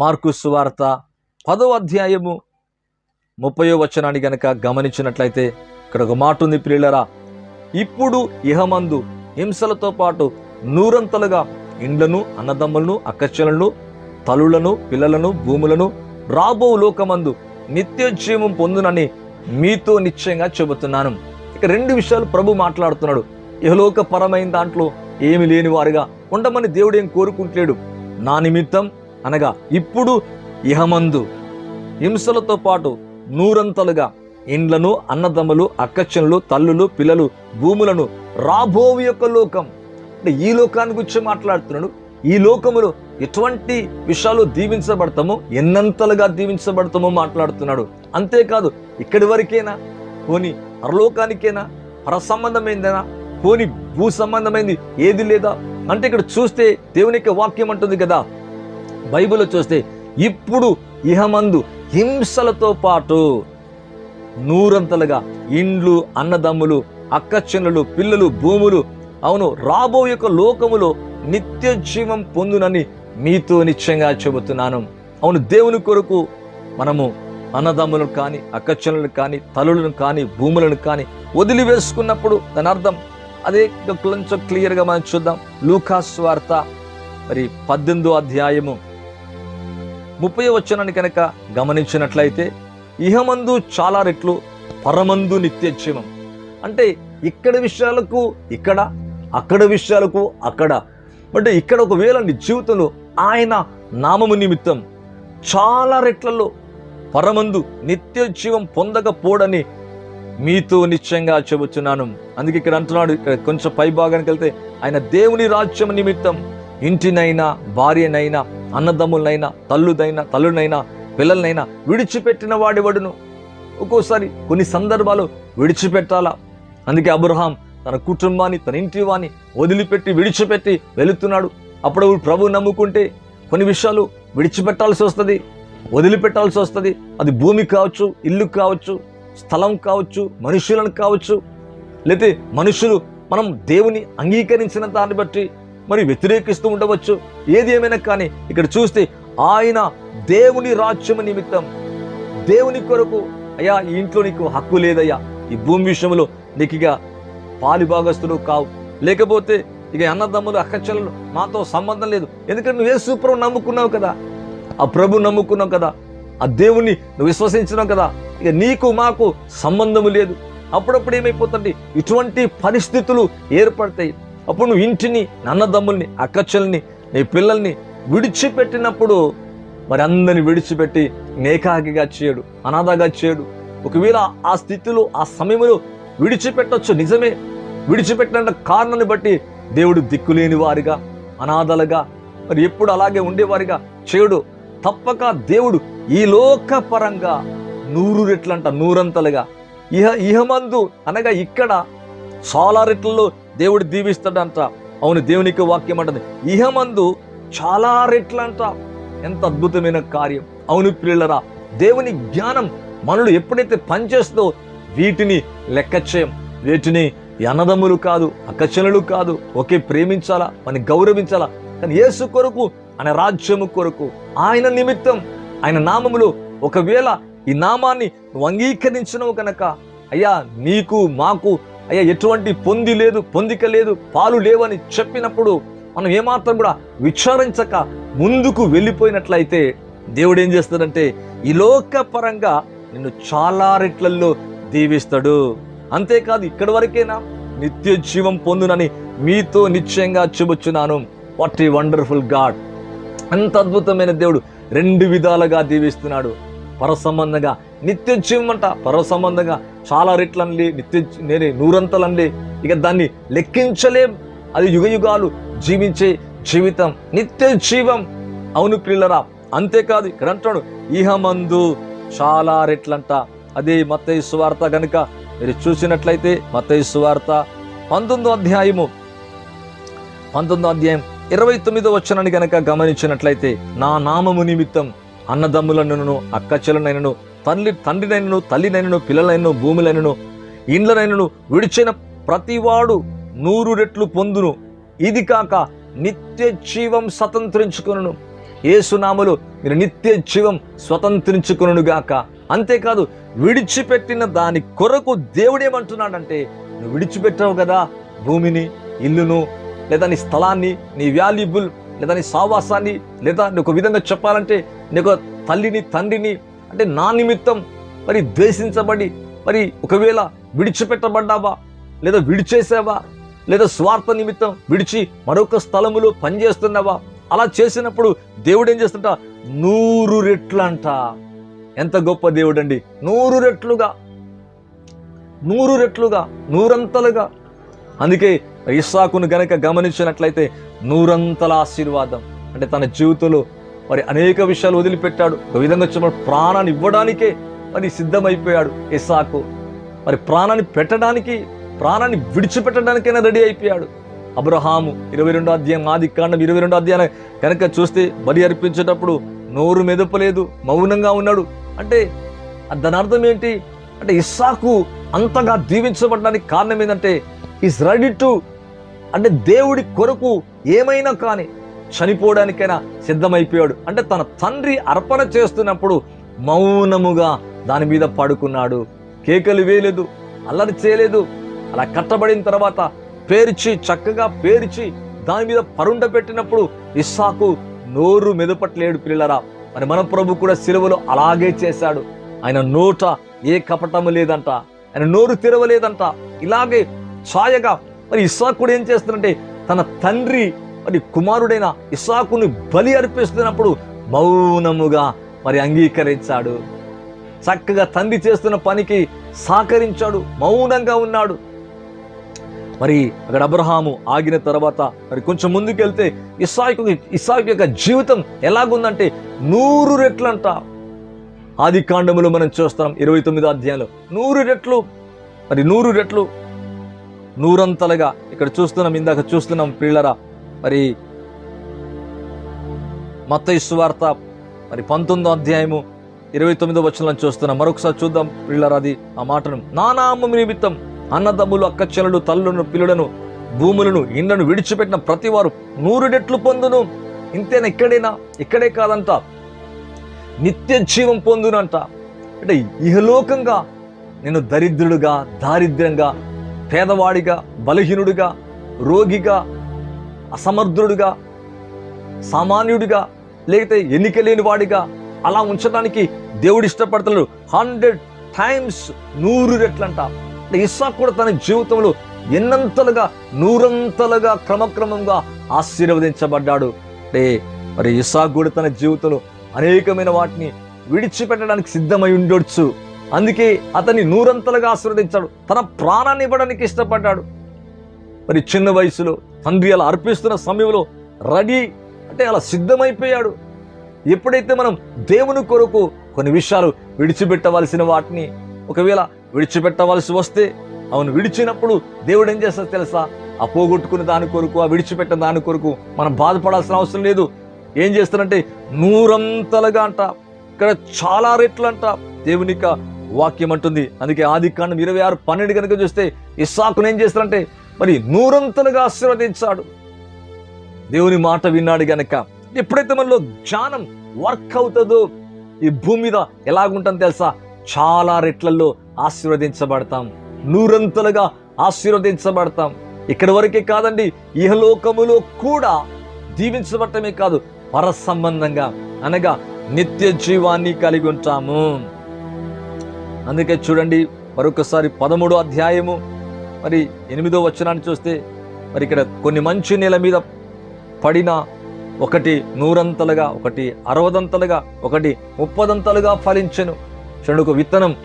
Mark సువార్త పదో అధ్యాయము ముప్పయో వచనాన్ని గనక గమనించినట్లయితే ఇక్కడ ఒక మాట ఉంది ప్రియులరా. ఇప్పుడు ఇహమందు హింసలతో పాటు నూరంతలుగా ఇండ్లను అన్నదమ్ములను అక్కచెలను తలులను పిల్లలను భూములను రాబో లోకమందు నిత్యోద్యమం పొందునని మీతో నిశ్చయంగా చెబుతున్నాను. ఇక రెండు విషయాలు ప్రభు మాట్లాడుతున్నాడు. ఇహలోక పరమైన దాంట్లో ఏమి లేని వారుగా ఉండమని దేవుడు ఏం కోరుకుంటలేడు. నా నిమిత్తం అనగా ఇప్పుడు ఇహమందు. హింసలతో పాటు నూరంతలుగా ఇండ్లను అన్నదమ్ములు అక్కచ్చనులు తల్లులు పిల్లలు భూములను రాబోవు యొక్క లోకం. అంటే ఈ లోకాన్ని గురించి మాట్లాడుతున్నాడు. ఈ లోకములో ఎటువంటి విషయాలు దీవించబడతామో ఎన్నంతలుగా దీవించబడతామో మాట్లాడుతున్నాడు. అంతేకాదు ఇక్కడి వరకేనా? పోని పరలోకానికేనా? పర సంబంధమైందేనా పోని భూ సంబంధమైంది ఏది లేదా? అంటే ఇక్కడ చూస్తే దేవుని యొక్క వాక్యం అంటుంది కదా బైబిల్లో చూస్తే ఇప్పుడు ఇహమందు హింసలతో పాటు నూరంతలుగా ఇండ్లు అన్నదమ్ములు అక్కచెన్నులు పిల్లలు భూములు అవును రాబో యొక్క లోకములో నిత్య జీవం పొందునని మీతో నిశ్చయంగా చెబుతున్నాను. అవును దేవుని కొరకు మనము అన్నదమ్ములను కానీ అక్కచెన్నులను కానీ తల్లులను కానీ భూములను కానీ వదిలివేసుకున్నప్పుడు దాని అర్థం అదే కొంచెం క్లియర్గా మనం చూద్దాం. లూకాస్ వార్త మరి పద్దెనిమిదో అధ్యాయము ముప్పై వచనాన్ని కనుక గమనించినట్లయితే ఇహమందు చాలా రెట్లు పరమందు నిత్యక్షేమం అంటే ఇక్కడ విషయాలకు ఇక్కడ అక్కడ విషయాలకు అక్కడ. అంటే ఇక్కడ ఒకవేళ నీ జీవితంలో ఆయన నామము నిమిత్తం చాలా రెట్లలో పరమందు నిత్య జీవం పొందకపోడని మీతో నిశ్చయంగా చెబుతున్నాను. అందుకే ఇక్కడ అంటున్నాడు ఇక్కడ కొంచెం పై భాగానికి వెళ్తే ఆయన దేవుని రాజ్యం నిమిత్తం ఇంటినైనా భార్యనైనా అన్నదమ్ములనైనా తల్లుదైనా తల్లునైనా పిల్లలనైనా విడిచిపెట్టిన వాడివడును? ఒక్కోసారి కొన్ని సందర్భాలు విడిచిపెట్టాలా? అందుకే అబ్రహాం తన కుటుంబాన్ని తన ఇంటి వాని వదిలిపెట్టి విడిచిపెట్టి వెళుతున్నాడు. అప్పుడు ప్రభు నమ్ముకుంటే కొన్ని విషయాలు విడిచిపెట్టాల్సి వస్తుంది వదిలిపెట్టాల్సి వస్తుంది. అది భూమి కావచ్చు ఇల్లు కావచ్చు స్థలం కావచ్చు మనుషులను కావచ్చు. లేతే మనుషులు మనం దేవుని అంగీకరించిన దాన్ని బట్టి మరి వ్యతిరేకిస్తూ ఉండవచ్చు. ఏది ఏమైనా కానీ ఇక్కడ చూస్తే ఆయన దేవుని రాజ్యము నిమిత్తం. దేవుని కొరకు అయ్యా ఈ ఇంట్లో నీకు హక్కు లేదయ్యా. ఈ భూమి విషయంలో నీకు ఇక పాలిభాగస్తుడు కావు. లేకపోతే ఇక అన్నదమ్ములు అక్కచెల్లెలు మాతో సంబంధం లేదు. ఎందుకంటే నువ్వు ఏ ప్రభు నమ్ముకున్నావు కదా. ఆ ప్రభు నమ్ముకున్నావు కదా. ఆ దేవుణ్ణి నువ్వు విశ్వసించినావు కదా. ఇక నీకు మాకు సంబంధము లేదు. అప్పుడప్పుడు ఏమైపోతుంది ఇటువంటి పరిస్థితులు ఏర్పడతాయి. అప్పుడు నువ్వు ఇంటిని అన్నదమ్ముల్ని అక్కచెల్ని నీ పిల్లల్ని విడిచిపెట్టినప్పుడు మరి అందరిని విడిచిపెట్టి నేకాకిగా చేయడు అనాథగా చేయడు. ఒకవేళ ఆ స్థితిలో ఆ సమయంలో విడిచిపెట్టొచ్చు నిజమే. విడిచిపెట్టిన కారణాన్ని బట్టి దేవుడు దిక్కులేని వారిగా అనాథలుగా మరి ఎప్పుడు అలాగే ఉండేవారిగా చేయడు. తప్పక దేవుడు ఈ లోకపరంగా నూరు రెట్లంట నూరంతలుగా. ఇహ ఇహమందు అనగా ఇక్కడ చాలా రెట్లలో దేవుడు దీవిస్తాడంట. అవును దేవునికి వాక్యం అంటది. ఇహమందు చాలా రెట్లంట. ఎంత అద్భుతమైన కార్యం. అవును పిల్లరా దేవుని జ్ఞానం మనలు ఎప్పుడైతే పనిచేస్తుందో వీటిని లెక్క చేయం. వీటిని అన్నదమ్ములు కాదు అకచనులు కాదు ఒకే ప్రేమించాలా మన గౌరవించాలా. కానీ యేసు కొరకు ఆయన రాజ్యము కొరకు ఆయన నిమిత్తం ఆయన నామములు ఒకవేళ ఈ నామాన్ని నువ్వు అంగీకరించినవు కనుక అయ్యా నీకు మాకు అయ్యా ఎటువంటి పొంది లేదు పొందిక లేదు పాలు లేవని చెప్పినప్పుడు మనం ఏమాత్రం కూడా విచారించక ముందుకు వెళ్ళిపోయినట్లయితే దేవుడు ఏం చేస్తాడంటే ఈ లోకపరంగా నిన్ను చాలా రెట్లల్లో దీవిస్తాడు. అంతేకాదు ఇక్కడి వరకేనా నిత్య జీవం పొందునని మీతో నిశ్చయంగా చెబుచున్నాను. వాట్ ఏ వండర్ఫుల్ గాడ్ అంత అద్భుతమైన దేవుడు. రెండు విధాలుగా దీవిస్తున్నాడు. పరసంబంధంగా నిత్య జీవం పర్వ సంబంధంగా చాలా రెట్లనలే నిత్య నేనే నూరంతలనలే. ఇక దాన్ని లెక్కించలేం. అది యుగ యుగాలు జీవించే జీవితం. నిత్య జీవం. అవును పిల్లరా అంతేకాదు ఇక్కడ అంటాడు ఇహమందు చాలా రెట్లంట. అదే మత్తయి సువార్త గనుక మీరు చూసినట్లయితే మత్తయి సువార్త పంతొమ్మిదో అధ్యాయము. పంతొమ్మిదో అధ్యాయం ఇరవై తొమ్మిదో వచ్చనని గనక గమనించినట్లయితే నా నామము నిమిత్తం అన్నదమ్ములనను అక్కచెలనైనను తల్లి తండ్రినైనను తల్లినైనను పిల్లలైనను భూమిలైనను ఇండ్లనైనను విడిచిన ప్రతివాడు నూరు రెట్లు పొందును. ఇది కాక నిత్య జీవం స్వతంత్రించుకొనును. ఏసునామలు మీరు నిత్య జీవం స్వతంత్రించుకునుగాక అంతేకాదు విడిచిపెట్టిన దాని కొరకు దేవుడేమంటున్నాడంటే నువ్వు విడిచిపెట్టావు కదా భూమిని ఇల్లును లేదా నీ స్థలాన్ని నీ వాల్యుబుల్ లేదా నీ సావాసాన్ని లేదా నీకు ఒక విధంగా చెప్పాలంటే నీకు తల్లిని తండ్రిని అంటే నా నిమిత్తం మరి ద్వేషించబడి మరి ఒకవేళ విడిచిపెట్టబడ్డావా లేదా విడిచేసావా లేదా స్వార్థ నిమిత్తం విడిచి మరొక స్థలములో పనిచేస్తున్నావా? అలా చేసినప్పుడు దేవుడు ఏం చేస్తుంట? నూరు రెట్లంట. ఎంత గొప్ప దేవుడు అండి నూరు రెట్లుగా. నూరు రెట్లుగా. నూరంతలుగా. అందుకే ఇస్సాకును గనక గమనించినట్లయితే నూరంతల ఆశీర్వాదం. అంటే తన జీవితంలో మరి అనేక విషయాలు వదిలిపెట్టాడు. ఒక విధంగా చెప్పినప్పుడు ప్రాణాన్ని ఇవ్వడానికే మరి సిద్ధమైపోయాడు ఇసాకు. మరి ప్రాణాన్ని పెట్టడానికి ప్రాణాన్ని విడిచిపెట్టడానికైనా రెడీ అయిపోయాడు. అబ్రహాము ఇరవై రెండో అధ్యాయం ఆది కాండం ఇరవై రెండో అధ్యాయం కనుక చూస్తే బలి అర్పించేటప్పుడు నోరు మెదపలేదు మౌనంగా ఉన్నాడు. అంటే దాని అర్థం ఏంటి? అంటే ఇస్సాకు అంతగా దీవించబడడానికి కారణం ఏంటంటే ఈస్ రెడీ టు అంటే దేవుడి కొరకు ఏమైనా కానీ చనిపోవడానికైనా సిద్ధమైపోయాడు. అంటే తన తండ్రి అర్పణ చేస్తున్నప్పుడు మౌనముగా దాని మీద పడుకున్నాడు. కేకలు వేయలేదు అల్లరి చేయలేదు. అలా కట్టబడిన తర్వాత పేర్చి చక్కగా పేర్చి దాని మీద పరుండ పెట్టినప్పుడు ఇస్సాకు నోరు మెదపట్లేడు పిల్లరా మరి మన ప్రభు కూడా సిలువలో అలాగే చేశాడు. ఆయన నోట ఏ కపటము లేదంట. ఆయన నోరు తెరవలేదంట. ఇలాగే ఛాయగా మరి ఇస్సాకు కూడా ఏం చేస్తుందంటే తన తండ్రి మరి కుమారుడైన ఇస్సాకుని బలి అర్పిస్తున్నప్పుడు మౌనముగా మరి అంగీకరించాడు. చక్కగా తండ్రి చేస్తున్న పనికి సహకరించాడు మౌనంగా ఉన్నాడు. మరి అక్కడ అబ్రహాము ఆగిన తర్వాత మరి కొంచెం ముందుకెళ్తే ఇస్సాకు ఇస్సాకు యొక్క జీవితం ఎలాగుందంటే నూరు రెట్లంట. ఆది కాండములు మనం చూస్తాం ఇరవై తొమ్మిదో అధ్యాయంలో. నూరు రెట్లు మరి నూరు రెట్లు నూరంతలుగా ఇక్కడ చూస్తున్నాం ఇందాక చూస్తున్నాం పిల్లరా మరి మత్తయి సువార్త మరి పంతొమ్మిదో అధ్యాయము ఇరవై తొమ్మిదో వచనం చూస్తున్నాం మరొకసారి చూద్దాం పిల్లరా అది ఆ మాటను. నానామ్మ నిమిత్తం అన్నదమ్ములు అక్కచెల్లెలు తల్లులను పిల్లలను భూములను ఇండ్లను విడిచిపెట్టిన ప్రతి వారు నూరుడెట్లు పొందును. ఇంతేనా ఇక్కడేనా? ఇక్కడే కాదంట. నిత్య జీవం పొందునంట. అంటే ఇహలోకంగా నేను దరిద్రుడుగా దారిద్ర్యంగా పేదవాడిగా బలహీనుడిగా రోగిగా అసమర్థుడుగా సామాన్యుడిగా లేకపోతే ఎన్నిక లేనివాడిగా అలా ఉంచడానికి దేవుడు ఇష్టపడతాడు. హండ్రెడ్ టైమ్స్ నూరు రెట్లంట. అంటే కూడా తన జీవితంలో ఎన్నంతలుగా నూరంతలుగా క్రమక్రమంగా ఆశీర్వదించబడ్డాడు. అంటే మరి ఇసాక్ కూడా తన జీవితంలో అనేకమైన వాటిని విడిచిపెట్టడానికి సిద్ధమై ఉండొచ్చు. అందుకే అతన్ని నూరంతలుగా ఆశీర్వదించాడు. తన ప్రాణాన్ని ఇవ్వడానికి ఇష్టపడ్డాడు. మరి చిన్న వయసులో తండ్రి అలా అర్పిస్తున్న సమయంలో రెడీ అంటే అలా సిద్ధమైపోయాడు. ఎప్పుడైతే మనం దేవుని కొరకు కొన్ని విషయాలు విడిచిపెట్టవలసిన వాటిని ఒకవేళ విడిచిపెట్టవలసి వస్తే అవును విడిచినప్పుడు దేవుడు ఏం చేస్తాడు తెలుసా? ఆ పోగొట్టుకున్న దాని కొరకు ఆ విడిచిపెట్టిన దాని కొరకు మనం బాధపడాల్సిన అవసరం లేదు. ఏం చేస్తారంటే నూరంతలుగా అంట ఇక్కడ చాలా రెట్లు అంట దేవుని యొక్క వాక్యం అంటుంది. అందుకే ఆది కాండం ఇరవై ఆరు పన్నెండు కనుక చూస్తే ఇస్సాకును ఏం చేస్తారంటే మరి నూరంతలుగా ఆశీర్వదించాడు. దేవుని మాట విన్నాడు గనక ఎప్పుడైతే మనలో జ్ఞానం వర్క్ అవుతుందో ఈ భూమి మీద ఎలాగుంటుందో తెలుసా? చాలా రెట్లలో ఆశీర్వదించబడతాం. నూరంతలుగా ఆశీర్వదించబడతాం. ఇక్కడి వరకే కాదండి ఇహలోకములో కూడా దీవించబడటమే కాదు పర సంబంధంగా అనగా నిత్య జీవాన్ని కలిగి ఉంటాము. అందుకే చూడండి మరొకసారి పదమూడో అధ్యాయము మరి ఎనిమిదో వచనాన్ని చూస్తే మరి ఇక్కడ కొన్ని మంచి నేల మీద పడిన ఒకటి నూరంతలుగా ఒకటి అరవదంతలుగా ఒకటి ముప్పదంతలుగా ఫలించెను. చెడుకు విత్తనం.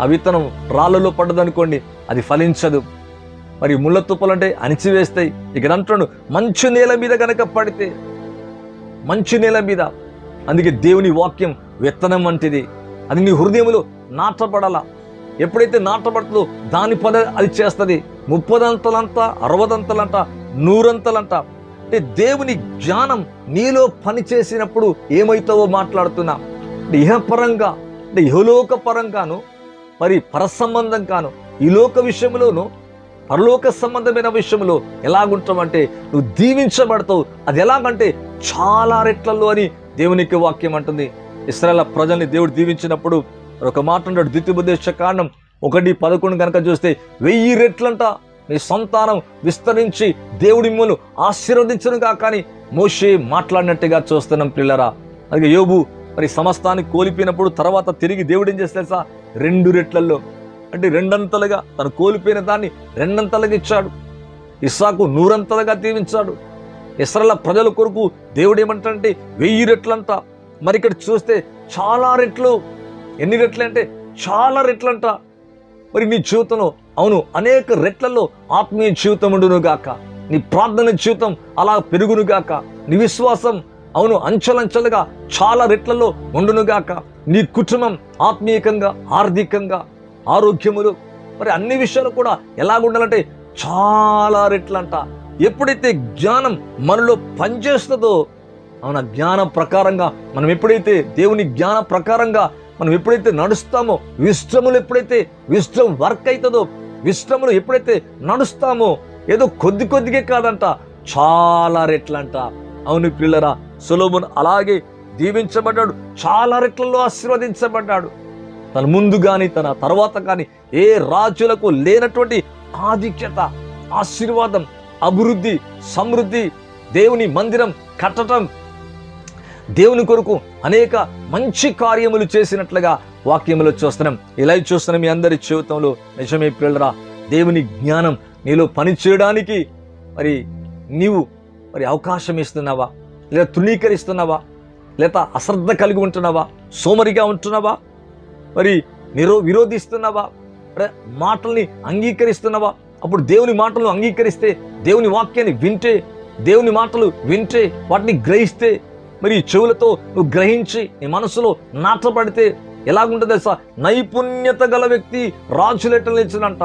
ఆ విత్తనం రాళ్ళలో పడ్డదనుకోండి అది ఫలించదు. మరి ముళ్ళ తుప్పలంటే అణిచివేస్తాయి. ఇక్కడ అంటున్నాడు మంచు నేల మీద కనుక పడితే మంచు నేల మీద. అందుకే దేవుని వాక్యం విత్తనం వంటిది. అది నీ హృదయంలో నాటపడాల ఎప్పుడైతే నాటబడుతుందో దాని పని అది చేస్తుంది. ముప్పదంతలంట అరవదంతలంట నూరంతలంట. అంటే దేవుని జ్ఞానం నీలో పని చేసినప్పుడు ఏమైతావో మాట్లాడుతున్నా. అంటే ఇహపరంగా అంటే ఇహలోక పరంగాను మరి పరసంబంధం కాను. ఈ లోక విషయంలోను పరలోక సంబంధమైన విషయంలో ఎలాగుంటామంటే నువ్వు దీవించబడతావు. అది ఎలాగంటే చాలా రెట్లలో అని దేవునికి వాక్యం అంటుంది. ఇస్రాయల్ ప్రజల్ని దేవుడు దీవించినప్పుడు ఒక మాట అంటాడు. ద్వితీయోపదేశ కారణం ఒకటి పదకొండు కనుక చూస్తే వెయ్యి రెట్లంట మీ సంతానం విస్తరించి దేవుడి మిమ్మల్ని ఆశీర్వదించను కానీ మోషే మాట్లాడినట్టుగా చూస్తున్నాం పిల్లరా. అలాగే యోబు మరి సమస్తాన్ని కోల్పోయినప్పుడు తర్వాత తిరిగి దేవుడు ఏం చేస్తాడు తెలుసా? రెండు రెట్లలో అంటే రెండంతలుగా తను కోల్పోయిన దాన్ని రెండంతలుగా ఇచ్చాడు. ఇస్సాకు నూరంతలుగా దీవించాడు. ఇస్రాల ప్రజల కొరకు దేవుడు ఏమంటాడంటే వెయ్యి రెట్లంట. మరి ఇక్కడ చూస్తే చాలా రెట్లు ఎన్ని రెట్లు అంటే చాలా రెట్లంట. మరి నీ జీవితంలో అవును అనేక రెట్లలో ఆత్మీయ జీవితం ఉండును గాక నీ ప్రార్థన జీవితం అలా పెరుగును గాక నీ విశ్వాసం అవును అంచెలంచెలుగా చాలా రెట్లలో ఉండును గాక నీ కుటుంబం ఆత్మీయకంగా ఆర్థికంగా ఆరోగ్యములు మరి అన్ని విషయాలు కూడా ఎలాగుండాలంటే చాలా రెట్లంట. ఎప్పుడైతే జ్ఞానం మనలో పనిచేస్తుందో అవున జ్ఞానం ప్రకారంగా మనం ఎప్పుడైతే దేవుని జ్ఞాన ప్రకారంగా మనం ఎప్పుడైతే నడుస్తామో విశ్రములు ఎప్పుడైతే విశ్రం వర్క్ అవుతుందో విశ్రములు ఎప్పుడైతే నడుస్తామో ఏదో కొద్ది కొద్దిగే కాదంట చాలా రెట్లంట. అవును పిల్లరా సులోమున్ అలాగే దీవించబడ్డాడు చాలా రెట్లలో ఆశీర్వదించబడ్డాడు. తన ముందు కానీ తన తర్వాత కానీ ఏ రాజులకు లేనటువంటి ఆధిక్యత ఆశీర్వాదం అభివృద్ధి సమృద్ధి దేవుని మందిరం కట్టడం దేవుని కొరకు అనేక మంచి కార్యములు చేసినట్లుగా వాక్యములు చూస్తున్నాం. ఇలా చూస్తున్నాం మీ అందరి జీవితంలో. నిజమే పిల్లరా దేవుని జ్ఞానం నీలో పని చేయడానికి మరి నీవు మరి అవకాశం ఇస్తున్నావా? లేదా తృణీకరిస్తున్నావా? లేదా అశ్రద్ధ కలిగి ఉంటున్నావా? సోమరిగా ఉంటున్నావా? మరి నిరో విరోధిస్తున్నావా? మాటల్ని అంగీకరిస్తున్నావా? అప్పుడు దేవుని మాటలను అంగీకరిస్తే దేవుని వాక్యాన్ని వింటే దేవుని మాటలు వింటే వాటిని గ్రహిస్తే మరి ఈ చెవులతో నువ్వు గ్రహించి నీ మనసులో నాటపడితే ఎలాగుంటుంది తెలుసా? నైపుణ్యత గల వ్యక్తి రాజులెట్టలు నిలిచినంట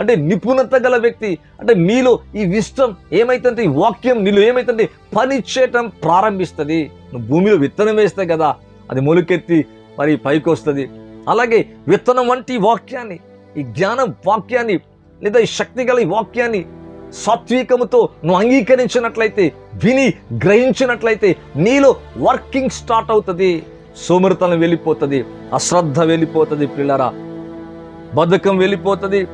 అంటే నిపుణత గల వ్యక్తి. అంటే నీలో ఈ విష్టం ఏమైతుందంటే ఈ వాక్యం నీలో ఏమైతుంటే పని చేయటం ప్రారంభిస్తుంది. నువ్వు భూమిలో విత్తనం వేస్తే కదా అది మొలుకెత్తి మరి పైకి వస్తుంది అలాగే విత్తనం వంటి వాక్యాన్ని ఈ జ్ఞానం వాక్యాన్ని లేదా ఈ శక్తి గల ఈ వాక్యాన్ని సాత్వికముతో నువ్వు అంగీకరించినట్లయితే విని గ్రహించినట్లయితే నీలో వర్కింగ్ స్టార్ట్ అవుతుంది సోమరితనం వెళ్ళిపోతుంది అశ్రద్ధ వెళ్ళిపోతుంది పిల్లరా బద్ధకం వెళ్ళిపోతుంది.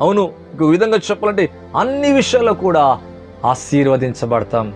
అవును ఇంకో విధంగా చెప్పాలంటే అన్ని విషయాల్లో కూడా ఆశీర్వదించబడతాం.